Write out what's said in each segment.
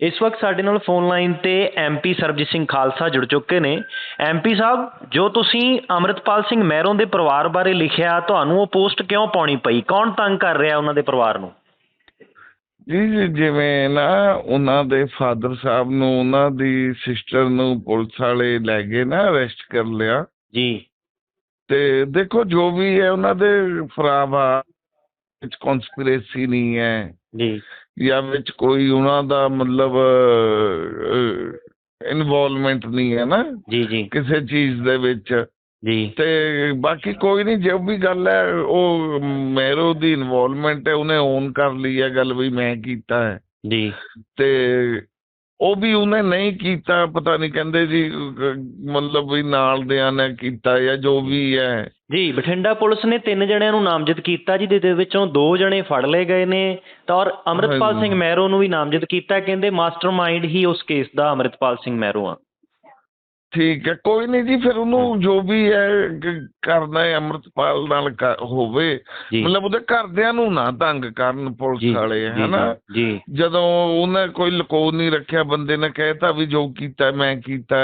ਇਸ ਵਕਤ ਸਾਡੇ ਨਾਲ ਫੋਨ ਲਾਈਨ ਤੇ ਐਮਪੀ ਸਰਬਜੀਤ ਸਿੰਘ ਖਾਲਸਾ ਜੁੜ ਚੁੱਕੇ ਨੇ। ਐਮਪੀ ਸਾਹਿਬ ਜੋ ਤੁਸੀਂ ਅਮਰਿਤਪਾਲ ਸਿੰਘ ਮਹਿਰੋਂ ਦੇ ਪਰਿਵਾਰ ਬਾਰੇ ਲਿਖਿਆ ਤੁਹਾਨੂੰ ਉਹ ਪੋਸਟ ਕਿਉਂ ਪਾਉਣੀ ਪਈ? ਕੌਣ ਤੰਗ ਕਰ ਰਿਹਾ ਉਹਨਾਂ ਦੇ ਪਰਿਵਾਰ ਨੂੰ? ਜੀ ਜੀ, ਜਿਵੇਂ ਨਾ ਉਹਨਾਂ ਦੇ ਫਾਦਰ ਸਾਹਿਬ ਨੂੰ ਉਹਨਾਂ ਦੀ ਸਿਸਟਰ ਨੂੰ ਪੁਲਿਸ ਵਾਲੇ ਲੈ ਗਏ ਨਾ ਅਰੈਸਟ ਕਰ ਲਿਆ। ਜੀ। ਤੇ ਦੇਖੋ ਜੋ ਵੀ ਹੈ ਉਹਨਾਂ ਦੇ ਫਰਾਵਾ ਵਿੱਚ ਕਨਸਪੀਰੇਸੀ ਨਹੀਂ ਹੈ। ਜੀ। ਜਾਂ ਵਿੱਚ ਕੋਈ ਉਹਨਾਂ ਦਾ ਮਤਲਬ ਇਨਵੋਲਵਮੈਂਟ ਨਹੀਂ ਹੈ ਨਾ? ਜੀ ਜੀ। ਕਿਸੇ ਚੀਜ਼ ਦੇ ਵਿੱਚ। ਜੀ। ਤੇ ਬਾਕੀ ਕੋਈ ਨਹੀਂ ਜੋ ਵੀ ਗੱਲ ਹੈ ਉਹ ਮੈਰੋ ਦੀ ਇਨਵੋਲਵਮੈਂਟ ਹੈ ਉਹਨੇ ਓਨ ਕਰ ਲਈ ਹੈ ਗੱਲ ਵੀ ਮੈਂ ਕੀਤਾ ਹੈ। ਜੀ। ਤੇ ਉਹ ਵੀ ਉਹਨੇ ਨਹੀਂ ਕੀਤਾ ਪਤਾ ਨਹੀਂ ਕਹਿੰਦੇ ਜੀ ਮਤਲਬ ਵੀ ਨਾਲ ਦਿਆਂ ਨੇ ਕੀਤਾ ਜਾਂ ਜੋ ਵੀ ਹੈ। ਜੀ ਬਠਿੰਡਾ ਪੁਲਿਸ ਨੇ ਤਿੰਨ ਜਣਿਆਂ ਨੂੰ ਨਾਮਜ਼ਦ ਕੀਤਾ ਜੀ ਦੇ ਵਿੱਚੋਂ ਦੋ ਜਣੇ ਫੜ ਲਏ ਗਏ ਨੇ ਤਾਂ ਔਰ ਅਮਰਿਤਪਾਲ। ਸਿੰਘ ਮਹਿਰੋ ਨੂੰ ਵੀ ਨਾਮਜ਼ਦ ਕੀਤਾ। ਕਹਿੰਦੇ ਮਾਸਟਰਮਾਈਂਡ ਹੀ ਉਸ ਕੇਸ ਦਾ ਅਮਰਿਤਪਾਲ ਸਿੰਘ ਮਹਿਰੋ ਆ। ਠੀਕ ਹੈ ਕੋਈ ਨਹੀਂ ਜੀ ਫਿਰ ਉਹਨੂੰ ਜੋ ਵੀ ਹੈ ਕਰਨਾ ਹੈ ਅੰਮ੍ਰਿਤਪਾਲ ਨਾਲ ਹੋਵੇ। ਮਤਲਬ ਉਹਦੇ ਘਰਦਿਆਂ ਨੂੰ ਨਾ ਤੰਗ ਕਰਨ ਪੁਲਿਸ ਵਾਲੇ ਹਨਾ? ਜਦੋਂ ਉਹਨੇ ਕੋਈ ਲਕੋ ਨਹੀਂ ਰੱਖਿਆ ਬੰਦੇ ਨੇ ਕਹਿਤਾ ਵੀ ਜੋ ਕੀਤਾ ਮੈਂ ਕੀਤਾ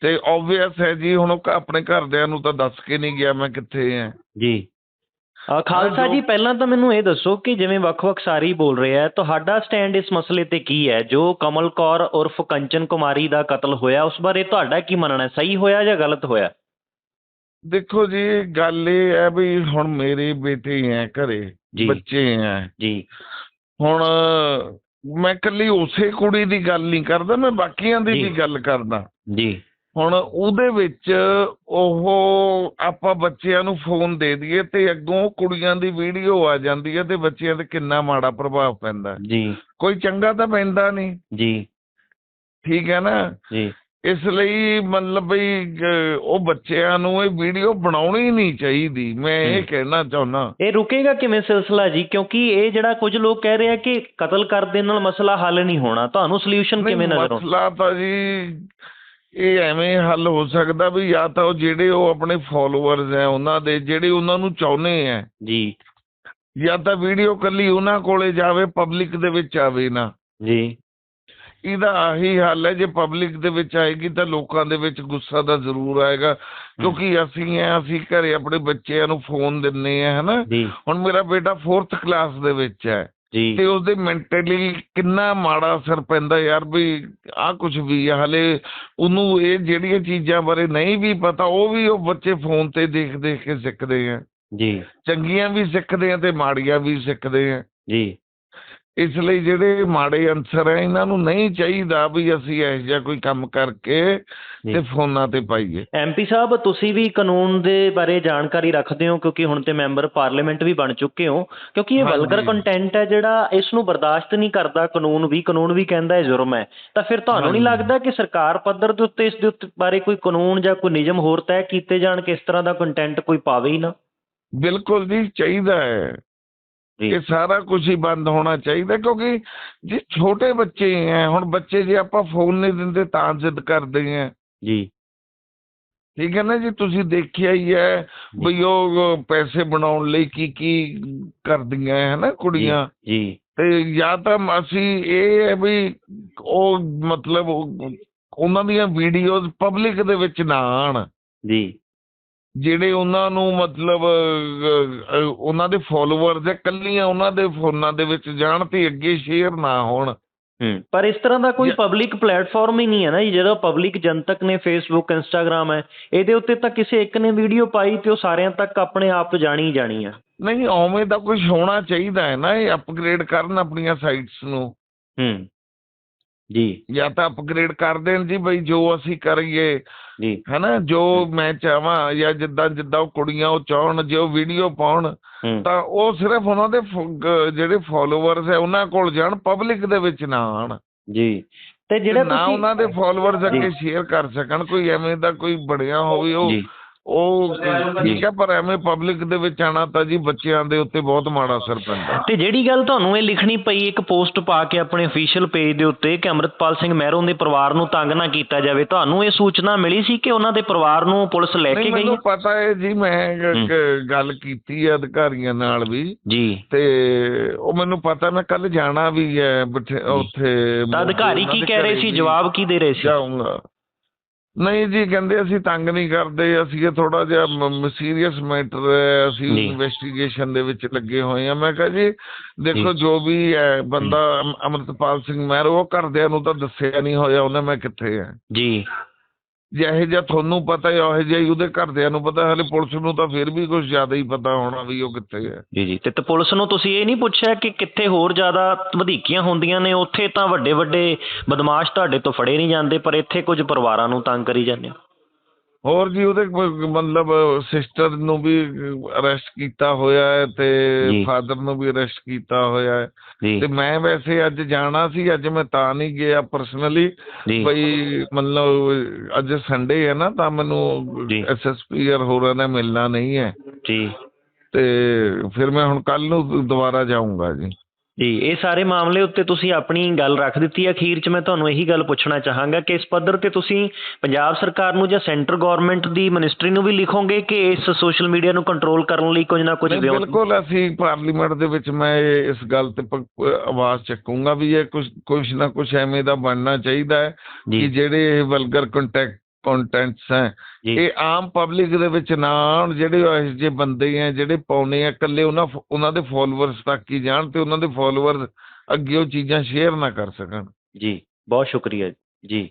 ਤੇ ਆਬਵੀਅਸ ਹੈ ਜੀ ਹੁਣ ਆਪਣੇ ਘਰਦਿਆਂ ਨੂੰ ਤਾਂ ਦੱਸ ਕੇ ਨਹੀਂ ਗਿਆ ਮੈਂ ਕਿੱਥੇ ਆ। ਜੀ। ਖਾਲਸਾ ਜੋ- ਜੀ ਪਹਿਲਾਂ ਤਾਂ ਮੈਨੂੰ ਇਹ ਦੱਸੋ ਕਿ ਜਿਵੇਂ ਵੱਖ-ਵੱਖ ਸਾਰੀ ਬੋਲ ਰਹੇ ਆ ਤੁਹਾਡਾ ਸਟੈਂਡ ਇਸ ਮਸਲੇ ਤੇ ਕੀ ਹੈ? ਜੋ ਕਮਲ ਕੌਰ ਉਰਫ ਕੰਚਨ ਕੁਮਾਰੀ ਦਾ ਕਤਲ ਹੋਇਆ ਉਸ ਬਾਰੇ ਤੁਹਾਡਾ ਕੀ ਮੰਨਣਾ ਹੈ? ਸਹੀ ਹੋਇਆ ਜਾਂ ਗਲਤ ਹੋਇਆ? ਦੇਖੋ ਜੀ ਗੱਲ ਇਹ ਹੈ ਵੀ ਹੁਣ ਮੇਰੇ ਬੇਟੇ ਹੈ ਘਰੇ। ਬੱਚੇ ਹੈ ਜੀ। ਹੁਣ ਮੈਂ ਕੱਲੀ ਉਸੇ ਕੁੜੀ ਦੀ ਗੱਲ ਨਹੀਂ ਕਰਦਾ ਮੈਂ ਬਾਕੀਆਂ ਦੀ। ਵੀ ਗੱਲ ਕਰਦਾ। ਜੀ। ਹੁਣ ਉਹਦੇ ਵਿੱਚ ਉਹ ਆਪਾਂ ਬੱਚਿਆਂ ਨੂੰ ਫੋਨ ਦੇ ਦਈਏ ਤੇ ਅੱਗੋਂ ਕੁੜੀਆਂ ਦੀ ਵੀਡੀਓ ਆ ਜਾਂਦੀ ਹੈ ਤੇ ਬੱਚਿਆਂ ਤੇ ਕਿੰਨਾ ਮਾੜਾ ਪ੍ਰਭਾਵ ਪੈਂਦਾ। ਜੀ। ਕੋਈ ਚੰਗਾ ਤਾਂ ਪੈਂਦਾ ਨਹੀਂ। ਜੀ। ਠੀਕ ਹੈ ਨਾ? ਜੀ। ਇਸ ਲਈ ਮਤਲਬ ਵੀ ਉਹ ਬੱਚਿਆਂ ਨੂੰ ਇਹ ਵੀਡੀਓ ਬਣਾਉਣੀ ਨਹੀਂ ਚਾਹੀਦੀ। ਮੈਂ ਇਹ। ਕਹਿਣਾ ਚਾਹੁੰਦਾ। ਇਹ ਰੁਕੇਗਾ ਕਿਵੇਂ ਸਿਲਸਿਲਾ ਜੀ? ਕਿਉਂਕਿ ਇਹ ਜਿਹੜਾ ਕੁਝ ਲੋਕ ਕਹਿ ਰਹੇ ਆ ਕਿ ਕਤਲ ਕਰ ਦੇਣ ਨਾਲ ਮਸਲਾ ਹੱਲ ਨਹੀਂ ਹੋਣਾ। ਤੁਹਾਨੂੰ ਸੋਲੂਸ਼ਨ ਕਿਵੇਂ ਨਜ਼ਰ ਆਉਂਦਾ ਮਸਲਾ ਤਾਂ ਜੀ ਇਹ ਐਵੇਂ ਹੱਲ ਹੋ ਸਕਦਾ ਵੀ ਜਾਂ ਤਾਂ ਉਹ ਜਿਹੜੇ ਉਹ ਆਪਣੇ ਫਾਲੋਅਰਸ ਹੈ ਉਹਨਾਂ ਦੇ ਜਿਹੜੇ ਉਹਨਾਂ ਨੂੰ ਚਾਹੁੰਦੇ ਆ ਜੀ। ਜਾਂ ਤਾਂ ਵੀਡੀਓ ਕੱਲੀ ਉਹਨਾਂ ਕੋਲੇ ਜਾਵੇ ਪਬਲਿਕ ਦੇ ਵਿੱਚ ਆਵੇ ਨਾ। ਜੀ। ਇਹਦਾ ਆਹੀ ਹੱਲ ਹੈ ਜੇ ਪਬਲਿਕ ਦੇ ਵਿੱਚ ਆਏਗੀ ਤਾਂ ਲੋਕਾਂ ਦੇ ਵਿੱਚ ਗੁੱਸਾ ਤਾਂ ਜ਼ਰੂਰ ਆਏਗਾ। ਕਿਉਂਕਿ ਅਸੀਂ ਆ ਅਸੀਂ ਘਰੇ ਆਪਣੇ ਬੱਚਿਆਂ ਨੂੰ ਫੋਨ ਦਿੰਨੇ ਆ ਹਨਾ। ਹੁਣ ਮੇਰਾ ਬੇਟਾ 4th ਕਲਾਸ ਦੇ ਵਿੱਚ ਹੈ। ਜੀ। ਤੇ ਉਹਦੇ ਮੈਂਟਲੀ ਕਿੰਨਾ ਮਾੜਾ ਅਸਰ ਪੈਂਦਾ ਯਾਰ ਵੀ ਆਹ ਕੁਝ ਵੀ ਆ ਹਲੇ ਉਹਨੂੰ ਇਹ ਜਿਹੜੀਆਂ ਚੀਜ਼ਾਂ ਬਾਰੇ ਨਹੀਂ ਵੀ ਪਤਾ ਉਹ ਵੀ ਉਹ ਬੱਚੇ ਫੋਨ ਤੇ ਦੇਖ ਦੇਖ ਕੇ ਸਿੱਖਦੇ ਆ। ਜੀ। ਚੰਗੀਆਂ ਵੀ ਸਿੱਖਦੇ ਆ ਤੇ ਮਾੜੀਆਂ ਵੀ ਸਿੱਖਦੇ ਆ। ਜੀ। ਇਸ ਲਈ ਜਿਹੜੇ ਮਾੜੇ ਅਨਸਰ ਆ ਇਹਨਾਂ ਨੂੰ ਨਹੀਂ ਚਾਹੀਦਾ ਵੀ ਅਸੀਂ ਇਹੋ ਜਿਹਾ ਕੋਈ ਕੰਮ ਕਰਕੇ। ਤੇ ਫੋਨਾਂ ਤੇ ਪਾਈਏ ਐਮਪੀ ਸਾਹਿਬ ਤੁਸੀਂ ਵੀ ਕਾਨੂੰਨ ਦੇ ਬਾਰੇ ਜਾਣਕਾਰੀ ਰੱਖਦੇ ਹੋ ਕਿਉਂਕਿ ਹੁਣ ਤੇ ਮੈਂਬਰ ਪਾਰਲੀਮੈਂਟ ਵੀ ਬਣ ਚੁੱਕੇ ਹੋ ਕਿਉਂਕਿ ਇਹ। ਵਲਗਰ ਕੰਟੈਂਟ ਹੈ ਜਿਹੜਾ ਇਸ ਨੂੰ ਬਰਦਾਸ਼ਤ ਨਹੀਂ ਕਰਦਾ ਕਾਨੂੰਨ ਵੀ ਕਾਨੂੰਨ ਵੀ ਕਹਿੰਦਾ ਹੈ ਜੁਰਮ ਹੈ ਤਾਂ ਫਿਰ ਤੁਹਾਨੂੰ ਨਹੀਂ। ਲੱਗਦਾ ਕਿ ਸਰਕਾਰ ਪੱਧਰ ਦੇ ਉੱਤੇ ਇਸ ਦੇ ਉੱਤੇ ਬਾਰੇ ਕੋਈ ਕਾਨੂੰਨ ਜਾਂ ਕੋਈ ਨਿਯਮ ਹੋਰ ਤੈਅ ਕੀਤੇ ਜਾਣ ਕਿ ਇਸ ਤਰ੍ਹਾਂ ਦਾ ਕੰਟੈਂਟ ਕੋਈ ਪਾਵੇ ਹੀ ਨਾ ਬਿਲਕੁਲ ਜੀ ਚਾਹੀਦਾ ਹੈ ਇਹ ਸਾਰਾ ਕੁਝ ਹੀ ਬੰਦ ਹੋਣਾ ਚਾਹੀਦਾ ਕਿਉਂਕਿ ਜੇ ਛੋਟੇ ਬੱਚੇ ਹੈ ਹੁਣ ਬੱਚੇ ਜੇ ਆਪਾਂ ਫੋਨ ਨਹੀਂ ਦਿੰਦੇ ਤਾਂ ਜ਼ਿੱਦ ਕਰਦੇ ਆ ਜੀ। ਠੀਕ ਹੈ ਨਾ ਜੀ ਤੁਸੀਂ ਦੇਖਿਆ ਹੀ ਹੈ ਵੀ ਉਹ ਪੈਸੇ ਬਣਾਉਣ ਲਈ ਕੀ ਕੀ ਕਰਦੀਆਂ ਹੈ ਨਾ ਕੁੜੀਆਂ। ਜੀ ਤੇ ਜਾਂ ਤਾਂ ਅਸੀਂ ਇਹ ਹੈ ਵੀ ਉਹ ਮਤਲਬ ਉਹ- ਉਹਨਾਂ ਦੀਆਂ ਵੀਡੀਓਜ਼ ਪਬਲਿਕ ਦੇ ਵਿੱਚ ਨਾ ਆਣ। ਜੀ। ਜਿਹੜੇ ਉਹਨਾਂ ਨੂੰ ਮਤਲਬ ਉਹਨਾਂ ਦੇ ਫਾਲੋਅਰਸ ਹੈ ਕੱਲੀਆਂ ਉਹਨਾਂ ਦੇ ਫੋਨਾਂ ਦੇ ਵਿੱਚ ਜਾਣ ਤੇ ਅੱਗੇ ਸ਼ੇਅਰ ਨਾ ਹੋਣ। ਪਰ ਇਸ ਤਰ੍ਹਾਂ ਦਾ ਕੋਈ ਜਾਂ- ਪਬਲਿਕ ਪਲੇਟਫਾਰਮ ਹੀ ਨਹੀਂ ਹੈ ਨਾ ਜੀ ਜਦੋਂ ਪਬਲਿਕ ਜਨਤਕ ਨੇ ਫੇਸਬੁੱਕ ਇੰਸਟਾਗ੍ਰam ਹੈ ਇਹਦੇ ਉੱਤੇ ਤਾਂ ਕਿਸੇ ਇੱਕ ਨੇ ਵੀਡੀਓ ਪਾਈ ਤੇ ਉਹ ਸਾਰਿਆਂ ਤੱਕ ਆਪਣੇ ਆਪ ਜਾਣੀ ਜਾਣੀ ਆ। ਨਹੀਂ ਉਵੇਂ ਦਾ ਕੁਝ ਹੋਣਾ ਚਾਹੀਦਾ ਹੈ ਨਾ ਇਹ ਅਪਗ੍ਰੇਡ ਕਰਨ ਆਪਣੀਆਂ ਸਾਈਟਸ ਨੂੰ। ਹੂੰ। ਜੀ। ਜਾਂ ਤਾਂ ਅਪਗ੍ਰੇਡ ਕਰ ਦੇਣ ਜੀ ਬਈ ਜੋ ਅਸੀਂ ਕਰੀਏ। ਜੀ। ਹਨਾ ਜੋ ਮੈਂ ਚਾਹਾਂ ਜਾਂ ਜਿੱਦਾਂ ਜਿੱਦਾਂ ਉਹ ਕੁੜੀਆਂ ਉਹ ਚਾਹਣ ਜੇ ਉਹ ਵੀਡੀਓ ਪਾਉਣ ਤਾਂ ਉਹ ਸਿਰਫ ਉਹਨਾਂ ਦੇ ਜਿਹੜੇ ਫਾਲੋਅਰਸ ਹੈ ਉਹਨਾਂ ਕੋਲ ਜਾਣ ਪਬਲਿਕ ਦੇ ਵਿੱਚ ਨਾ ਆਣ। ਜੀ। ਤੇ ਜਿਹੜਾ ਨਾ ਤੁਸੀਂ ਉਹਨਾਂ ਦੇ ਫਾਲੋਅਰਸ ਅੱਗੇ। ਸ਼ੇਅਰ ਕਰ ਸਕਣ ਕੋਈ ਐਵੇਂ ਦਾ ਕੋਈ ਬਣਿਆ ਹੋਵੇ ਉਹ ਜੀ। ਉਹ ਠੀਕ ਹੈ ਪਰ ਐਵੇਂ ਪਬਲਿਕ ਦੇ ਵਿੱਚ ਆਣਾ ਤਾਂ ਜੀ ਬੱਚਿਆਂ ਦੇ ਉੱਤੇ ਬਹੁਤ ਮਾੜਾ ਅਸਰ ਪੈਂਦਾ। ਤੇ ਜਿਹੜੀ ਗੱਲ ਤੁਹਾਨੂੰ ਇਹ ਲਿਖਣੀ ਪਈ ਇੱਕ ਪੋਸਟ ਪਾ ਕੇ ਆਪਣੇ ਅਫੀਸ਼ੀਅਲ ਪੇਜ ਦੇ ਉੱਤੇ ਕਿ ਅੰਮ੍ਰਿਤਪਾਲ ਸਿੰਘ ਮਹਿਰੋਂ ਦੇ ਪਰਿਵਾਰ ਨੂੰ ਤੰਗ ਨਾ ਕੀਤਾ ਜਾਵੇ ਤੁਹਾਨੂੰ ਇਹ ਸੂਚਨਾ ਮਿਲੀ ਸੀ ਕਿ ਉਹਨਾਂ ਦੇ ਪਰਿਵਾਰ ਨੂੰ ਪੁਲਿਸ ਲੈ ਕੇ ਗਈ ਮੈਨੂੰ ਪਤਾ ਹੈ ਜੀ ਮੈਂ ਗੱਲ ਕੀਤੀ ਹੈ ਅਧਿਕਾਰੀਆਂ ਨਾਲ ਵੀ। ਜੀ। ਤੇ ਉਹ ਮੈਨੂੰ ਪਤਾ ਮੈਂ ਕੱਲ ਜਾਣਾ ਵੀ ਹੈ ਉੱਥੇ ਤਾਂ ਅਧਿਕਾਰੀ ਕੀ ਕਹਿ ਰਹੇ ਸੀ ਜਵਾਬ ਕੀ ਦੇ ਰਹੇ ਸੀ? ਜਾਊਂਗਾ। ਨਹੀਂ ਜੀ ਕਹਿੰਦੇ ਅਸੀਂ ਤੰਗ ਨਹੀਂ ਕਰਦੇ ਅਸੀਂ ਇਹ ਥੋੜਾ ਜਿਹਾ ਸੀਰੀਅਸ ਮੈਟਰ ਹੈ ਅਸੀਂ। ਇਨਵੈਸਟੀਗੇਸ਼ਨ ਦੇ ਵਿੱਚ ਲੱਗੇ ਹੋਏ ਆ ਮੈਂ ਕਿਹਾ ਜੀ ਦੇਖੋ ਜੀ। ਵੀ ਹੈ ਬੰਦਾ ਅਮ- ਅੰਮ੍ਰਿਤਪਾਲ ਸਿੰਘ ਮਹਿਰ ਉਹ ਘਰਦਿਆਂ ਨੂੰ ਤਾਂ ਦੱਸਿਆ ਨਹੀਂ ਹੋਇਆ ਉਹਨੇ ਮੈਂ ਕਿੱਥੇ ਹੈ ਜੀ ਜਿਹੇ ਜਿਹਾ ਤੁਹਾਨੂੰ ਪਤਾ ਹੈ, ਉਹ ਜਿਹਾ ਹੀ ਉਹਦੇ ਘਰਦਿਆਂ ਨੂੰ ਪਤਾ, ਹਲੇ ਪੁਲਿਸ ਨੂੰ ਤਾਂ ਫਿਰ ਵੀ ਕੁਝ ਜ਼ਿਆਦਾ ਹੀ ਪਤਾ ਹੋਣਾ ਵੀ ਉਹ ਕਿੱਥੇ ਹੈ। ਜੀ ਜੀ। ਤੇ ਪੁਲਿਸ ਨੂੰ ਤੁਸੀਂ ਇਹ ਨਹੀਂ ਪੁੱਛਿਆ ਕਿ ਕਿੱਥੇ ਹੋਰ ਜ਼ਿਆਦਾ ਵਧੀਕੀਆਂ ਹੁੰਦੀਆਂ ਨੇ? ਉੱਥੇ ਤਾਂ ਵੱਡੇ ਵੱਡੇ ਬਦਮਾਸ਼ ਤੁਹਾਡੇ ਤੋਂ ਫੜੇ ਨਹੀਂ ਜਾਂਦੇ, ਪਰ ਇੱਥੇ ਕੁਝ ਪਰਿਵਾਰਾਂ ਨੂੰ ਤੰਗ ਕਰੀ ਜਾਂਦੇ ਹੋ। ਹੋਰ ਜੀ ਉਹਦੇ ਮਤਲਬ ਸਿਸਟਰ ਨੂੰ ਵੀ ਅਰੈਸਟ ਕੀਤਾ ਹੋਇਆ ਹੈ। ਤੇ ਫਾਦਰ ਨੂੰ ਵੀ ਅਰੈਸਟ ਕੀਤਾ ਹੋਇਆ ਹੈ। ਤੇ ਮੈਂ ਵੈਸੇ ਅੱਜ ਜਾਣਾ ਸੀ ਅੱਜ ਮੈਂ ਤਾਂ ਨਹੀਂ ਗਿਆ ਪਰਸਨਲੀ ਬਈ ਮਤਲਬ ਅੱਜ ਸੰਡੇ ਹੈ ਨਾ ਤਾਂ ਮੈਨੂੰ। ਐਸਐਸਪੀ ਔਰ ਹੋਰਾਂ ਨੇ ਮਿਲਣਾ ਨਹੀਂ ਹੈ। ਜੀ। ਤੇ ਫਿਰ ਮੈਂ ਹੁਣ ਕੱਲ ਨੂੰ ਦੁਬਾਰਾ ਜਾਊਂਗਾ ਜੀ। ਜੀ ਇਹ ਸਾਰੇ ਮਾਮਲੇ ਉੱਤੇ ਤੁਸੀਂ ਆਪਣੀ ਗੱਲ ਰੱਖ ਦਿੱਤੀ ਹੈ। ਅਖੀਰ 'ਚ ਮੈਂ ਤੁਹਾਨੂੰ ਇਹੀ ਗੱਲ ਪੁੱਛਣਾ ਚਾਹਾਂਗਾ ਕਿ ਇਸ ਪੱਧਰ ਤੇ ਤੁਸੀਂ ਪੰਜਾਬ ਸਰਕਾਰ ਨੂੰ ਜਾਂ ਸੈਂਟਰ ਗਵਰਨਮੈਂਟ ਦੀ ਮਿਨਿਸਟਰੀ ਨੂੰ ਵੀ ਲਿਖੋਗੇ ਕਿ ਇਸ ਸੋਸ਼ਲ ਮੀਡੀਆ ਨੂੰ ਕੰਟਰੋਲ ਕਰਨ ਲਈ ਕੁਝ ਨਾ ਕੁਝ ਬਿਲਕੁਲ ਅਸੀਂ ਪਾਰਲੀਮੈਂਟ ਦੇ ਵਿੱਚ ਮੈਂ ਇਹ- ਇਸ ਗੱਲ ਤੇ ਆਵਾਜ਼ ਚੱਕੂੰਗਾ ਵੀ ਇਹ ਕੁਝ ਕੁਝ ਨਾ ਕੁਝ ਐਵੇਂ ਦਾ ਬਣਨਾ ਚਾਹੀਦਾ ਹੈ ਕਿ ਜਿਹੜੇ ਵਲਗਰ ਕੰਟੈਕਟ ਕੰਟੈਂਟਸ ਹੈ। ਜੀ। ਇਹ ਆਮ ਪਬਲਿਕ ਦੇ ਵਿੱਚ ਨਾ ਆਉਣ ਜਿਹੜੇ ਇਹੋ ਜਿਹੇ ਬੰਦੇ ਆ ਜਿਹੜੇ ਪਾਉਨੇ ਆ ਇਕੱਲੇ ਉਹਨਾਂ ਉਹਨਾਂ ਦੇ ਫੋਲੋਅਰਸ ਤੱਕ ਹੀ ਜਾਣ ਤੇ ਉਹਨਾਂ ਦੇ ਫੋਲੋਅਰ ਅੱਗੇ ਉਹ ਚੀਜ਼ਾਂ ਸ਼ੇਅਰ ਨਾ ਕਰ ਸਕਣ। ਜੀ ਬਹੁਤ ਸ਼ੁਕਰੀਆ ਜੀ।